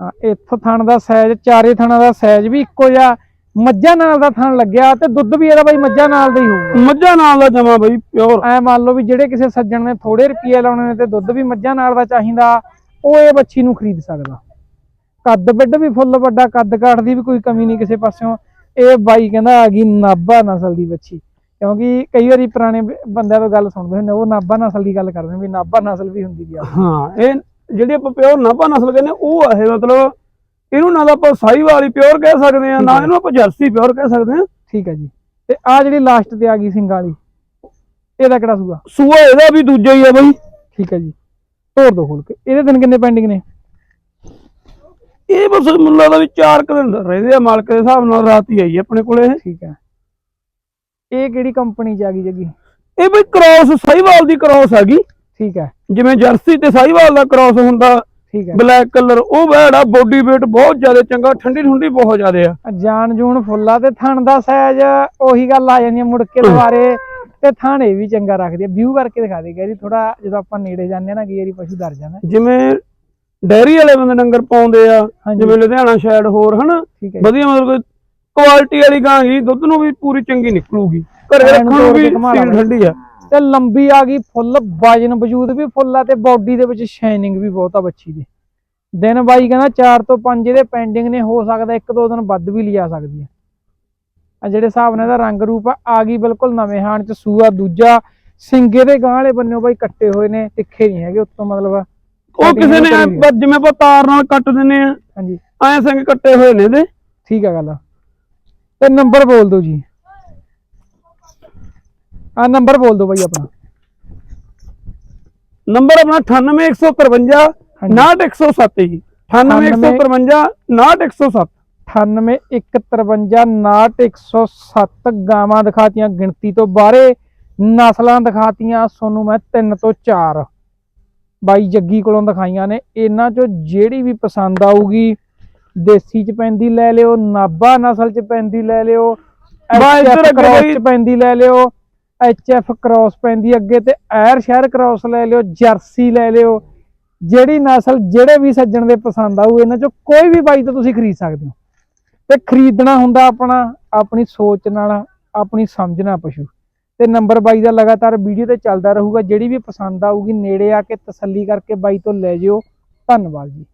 ਹਾਂ ਇੱਥੋਂ ਥਣ ਦਾ ਸਾਈਜ਼ ਚਾਰੇ ਥਣਾਂ ਦਾ ਸਾਈਜ਼ ਵੀ ਇੱਕੋ ਜਿਹਾ ਮੱਝਾਂ ਨਾਲ ਦਾ ਥਣ ਲੱਗਿਆ ਤੇ ਦੁੱਧ ਵੀ ਇਹਦਾ ਬਾਈ ਮੱਝਾਂ ਨਾਲ ਦਾ ਹੀ ਹੋਊਗਾ। ਮੱਝਾਂ ਨਾਲ ਦਾ ਜਮਾ ਬਾਈ ਪਿਓਰ ਐ ਮੰਨ ਲਓ ਵੀ ਜਿਹੜੇ ਕਿਸੇ ਸੱਜਣ ਨੇ ਥੋੜੇ ਰੁਪਏ ਲਾਉਣੇ ਨੇ ਤੇ ਦੁੱਧ ਵੀ ਮੱਝਾਂ ਨਾਲ ਦਾ ਚਾਹੀਦਾ ਉਹ ਇਹ ਬੱਚੀ ਨੂੰ ਖਰੀਦ ਸਕਦਾ। ਕੱਦ ਬਿੱਡ ਵੀ ਫੁੱਲ ਵੱਡਾ ਕੱਦ ਕਾਠ ਦੀ ਵੀ ਕੋਈ ਕਮੀ ਨਹੀਂ ਕਿਸੇ ਪਾਸਿਓਂ। ਇਹ ਬਾਈ ਕਹਿੰਦਾ ਆ ਗਈ ਨਾਭਾ ਨਸਲ ਦੀ ਬੱਚੀ। ਕਿਉਂਕਿ ਕਈ ਵਾਰੀ ਪੁਰਾਣੇ ਬੰਦਿਆਂ ਤੋਂ ਗੱਲ ਸੁਣਦੇ ਹੁੰਦੇ ਉਹ ਨਾਭਾ ਨਸਲ ਦੀ ਗੱਲ ਕਰਦੇ ਵੀ ਨਾਭਾ ਨਸਲ ਵੀ ਹੁੰਦੀ ਆ। ਹਾਂ ਇਹ ਜਿਹੜੀ ਆਪਾਂ ਪਿਓਰ ਨਾਭਾ ਨਸਲ ਕਹਿੰਦੇ ਉਹ ਇਹ ਮਤਲਬ ਇਹਨੂੰ ਨਾ ਤਾਂ ਆਪਾਂ ਸਾਈ ਵਾਲੀ ਪਿਓਰ ਕਹਿ ਸਕਦੇ ਆ ਨਾ ਇਹਨੂੰ ਆਪਾਂ ਜਰਸੀ ਪਿਓਰ ਕਹਿ ਸਕਦੇ ਆ ਠੀਕ ਹੈ ਜੀ। ਤੇ ਆ ਜਿਹੜੀ ਲਾਸਟ ਤੇ ਆ ਗਈ ਸਿੰਘਾਂ ਵਾਲੀ ਇਹਦਾ ਕਿਹੜਾ ਸੂਆ? ਸੂਆ ਇਹਦਾ ਵੀ ਦੂਜਾ ਹੀ ਆ ਬਾਈ। ਠੀਕ ਹੈ ਜੀ। ਤੋੜ ਦੋ ਖੋਲ ਕੇ ਇਹਦੇ ਦਿਨ ਕਿੰਨੇ ਪੈਂਡਿੰਗ ਨੇ? ਇਹ ਬਸ ਮੈਨੂੰ ਲੱਗਦਾ ਵੀ 4 ਕੁ ਦਿਨ ਰਹਿੰਦੇ ਆ ਮਾਲਕ ਦੇ ਹਿਸਾਬ ਨਾਲ ਰਾਤ ਹੀ ਆਈ ਆ ਆਪਣੇ ਕੋਲੇ ਇਹ। ਠੀਕ ਹੈ। ਇਹ ਕਿਹੜੀ ਕੰਪਨੀ ਚ ਆ ਗਈ ਜੱਗੀ? ਇਹ ਬਈ ਕ੍ਰਾਸ ਸਾਈਵਾਲ ਦੀ ਕ੍ਰਾਸ ਹੈਗੀ ਠੀਕ ਹੈ। ਜਿਵੇਂ ਜਰਸੀ ਤੇ ਸਾਈਵਾਲ ਦਾ ਕ੍ਰਾਸ ਹੁੰਦਾ ਠੀਕ ਹੈ। ਬਲੈਕ ਕਲਰ ਉਹ ਬੈੜਾ ਬੋਡੀ weight ਬਹੁਤ ਜ਼ਿਆਦਾ ਚੰਗਾ ਠੰਡੀ ਠੁੰਡੀ ਬਹੁਤ ਜ਼ਿਆਦਾ ਆ। ਜਾਨ ਜੂਨ ਫੁੱਲਾ ਤੇ ਥਣ ਦਾ ਸਾਈਜ਼ ਉਹੀ ਗੱਲ ਆ ਜਾਂਦੀ ਮੁੜ ਕੇ ਦੁਬਾਰੇ। ਤੇ ਥਾਣੇ ਵੀ ਚੰਗਾ ਰੱਖਦੀ ਆ ਵਿਊ ਕਰਕੇ ਦਿਖਾ ਦੇ ਗੈਰੀ ਥੋੜਾ ਜਦੋਂ ਆਪਾਂ ਨੇੜੇ ਜਾਂਦੇ ਆ ਨਾ ਗੇਰੀ ਪਸ਼ੂ ਡਰ ਜਾਂਦਾ ਜਿਵੇਂ ਡੈਰੀ ਵਾਲੇ ਬੰਦੇ ਡੰਗਰ ਪਾਉਂਦੇ ਆ ਜਿਵੇਂ ਲੁਧਿਆਣਾ ਸ਼ਾਇਦ ਹੋਰ ਹਨਾ? ਵਧੀਆ ਮਤਲਬ ਕੁਆਲਿਟੀ ਵਾਲੀ ਗਾਂ ਗਈ ਦੁੱਧ ਨੂੰ ਵੀ ਪੂਰੀ ਚੰਗੀ ਨਿਕਲੂਗੀ। ਘਰੇ ਰੱਖਣ ਨੂੰ ਵੀ ਸੀਲ ਠੰਡੀ ਆ। ਤੇ ਲੰਬੀ ਆ ਗਈ ਫੁੱਲ ਵਜਨ ਵਜੂਦ ਵੀ ਫੁੱਲ ਆ ਤੇ ਬਾਡੀ ਦੇ ਵਿੱਚ ਸ਼ਾਈਨਿੰਗ ਵੀ ਬਹੁਤ ਆ ਬੱਚੀ ਦੀ। ਦਿਨ ਬਾਈ ਕਹਿੰਦਾ 4 ਤੋਂ 5 ਇਹਦੇ ਪੈਂਡਿੰਗ ਨੇ ਹੋ ਸਕਦਾ ਇੱਕ ਦੋ ਦਿਨ ਵੱਧ ਵੀ ਲਿਜਾ ਸਕਦੀ ਆ। ਆ ਜਿਹੜੇ ਹਿਸਾਬ ਨਾਲ ਇਹਦਾ ਰੰਗ ਰੂਪ ਆ ਆ ਗਈ ਬਿਲਕੁਲ ਨਵੇਂ ਹਾਣ ਚ ਸੂਆ ਦੂਜਾ ਸਿੰਗੇ ਦੇ ਗਾਂ ਵਾਲੇ ਬੰਨਿਓ ਬਾਈ ਕੱਟੇ ਹੋਏ ਨੇ ਤਿੱਖੇ ਨਹੀਂ ਹੈਗੇ ਉੱਤੋਂ ਮਤਲਬ ਉਹ ਕਿਸੇ ਨੇ ਜਿਵੇਂ ਆਪਾਂ ਤਾਰ ਨਾਲ ਕੱਟ ਦਿੰਨੇ ਆ ਹਾਂਜੀ। ਐਂ ਸਿੰਘ ਕੱਟੇ ਹੋਏ ਨੇ ਇਹਦੇ। ਠੀਕ ਆ ਗੱਲ ਤੇ ਨੰਬਰ ਬੋਲ ਦਿਓ ਜੀ। ਆ ਨੰਬਰ ਬੋਲ ਦਿਓ ਬਾਈ ਆਪਣਾ। ਨੰਬਰ ਆਪਣਾ 98153 ਹਾਂਜੀ। 6107 ਜੀ। 98153 98107 9815599107 ਗਾਵਾਂ ਦਿਖਾਤੀਆਂ ਗਿਣਤੀ ਤੋਂ ਬਾਹਰੇ ਨਸਲਾਂ ਦਿਖਾਤੀਆਂ ਸੋਨੂੰ ਮੈਂ 3 ਤੋਂ 4 ਬਾਈ ਜੱਗੀ ਕੋਲੋਂ ਦਿਖਾਈਆਂ ਨੇ। ਇਹਨਾਂ ਚੋਂ ਜਿਹੜੀ ਵੀ ਪਸੰਦ ਆਊਗੀ ਦੇਸੀ ਚ ਪੈਂਦੀ ਲੈ ਲਿਓ ਨਾਬਾ ਨਸਲ ਚ ਪੈਂਦੀ ਲੈ ਲਿਓ ਬਾ ਇੱਧਰ ਅੱਗੇ ਬਈ- ਪੈਂਦੀ ਲੈ ਲਿਓ। ਐਚਐਫ ਕ੍ਰਾਸ ਪੈਂਦੀ ਅੱਗੇ ਤੇ ਐਰ ਸ਼ਹਿਰ ਕ੍ਰਾਸ ਲੈ ਲਿਓ ਜਰਸੀ ਲੈ ਲਿਓ। ਜਿਹੜੀ ਨਸਲ ਜਿਹੜੇ ਵੀ ਸੱਜਣ ਦੇ ਪਸੰਦ ਆਊ, ਇਹਨਾਂ ਚੋਂ ਕੋਈ ਵੀ ਬਾਈ ਤੋਂ ਤੁਸੀਂ ਖਰੀਦ ਸਕਦੇ ਹੋ। ਤੇ ਖਰੀਦਣਾ ਹੁੰਦਾ ਆਪਣਾ, ਆਪਣੀ ਸੋਚ ਨਾਲ, ਆਪਣੀ ਸਮਝਣਾ ਪਸ਼ੂ। ਤੇ ਨੰਬਰ ਬਾਈ ਦਾ ਲਗਾਤਾਰ ਵੀਡੀਓ ਤੇ ਚੱਲਦਾ ਰਹੂਗਾ। ਜਿਹੜੀ ਵੀ ਪਸੰਦ ਆਊਗੀ, ਨੇੜੇ ਆ ਕੇ ਤਸੱਲੀ ਕਰਕੇ ਬਾਈ ਤੋਂ ਲੈ ਜਿਓ। ਧੰਨਵਾਦ ਜੀ।